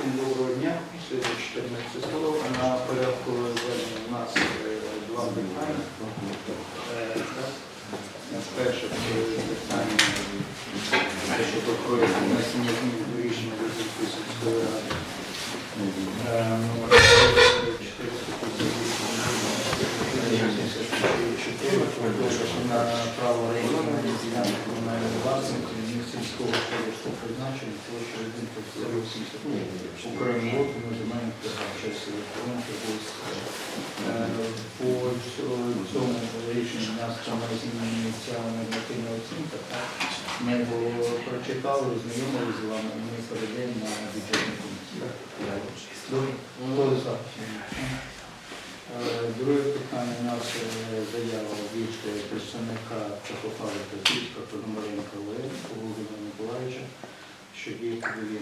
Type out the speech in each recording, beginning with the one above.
Всім доброго дня. Сьогодні 14 столов. На порядку у нас е, два питання. Е. Перше питання, що проходить внесення змін до рішення Висоцької сільської ради. Е, Номер 484 продовжує на 1,80 Україні року на земельних торгах часу електронки По цьому рішенню у нас там змінюється нормативна оцінка. Ми прочитали, ознайомилися з вами, ми перейдемо на бюджетну комісію. Е, Друге питання у нас е, заява від е, представника Чехофари що є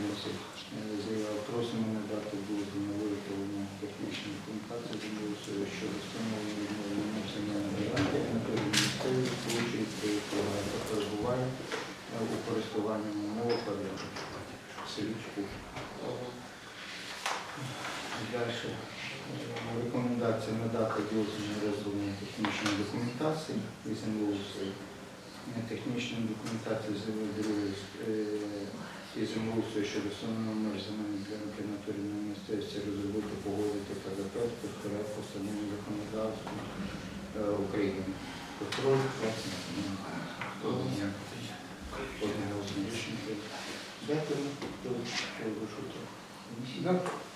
просимо надати дозвіл на виготовлення технічної документації землеустрою щодо встановлення відновлення внесення на гранті на місцеві получить права та перебуває е, у користуванні умовах оренди в. Далі. Рекомендація надати дозвіл на технічної документації і землеустрою. Е, Технічної документації землеустрою і землеустрою щодо встановлення меж земельних ділянки натурної місцевості розробити погодити та затвердити в порядку встановлення законодавства е, України. Контроль рішення. Дякую. Прошу.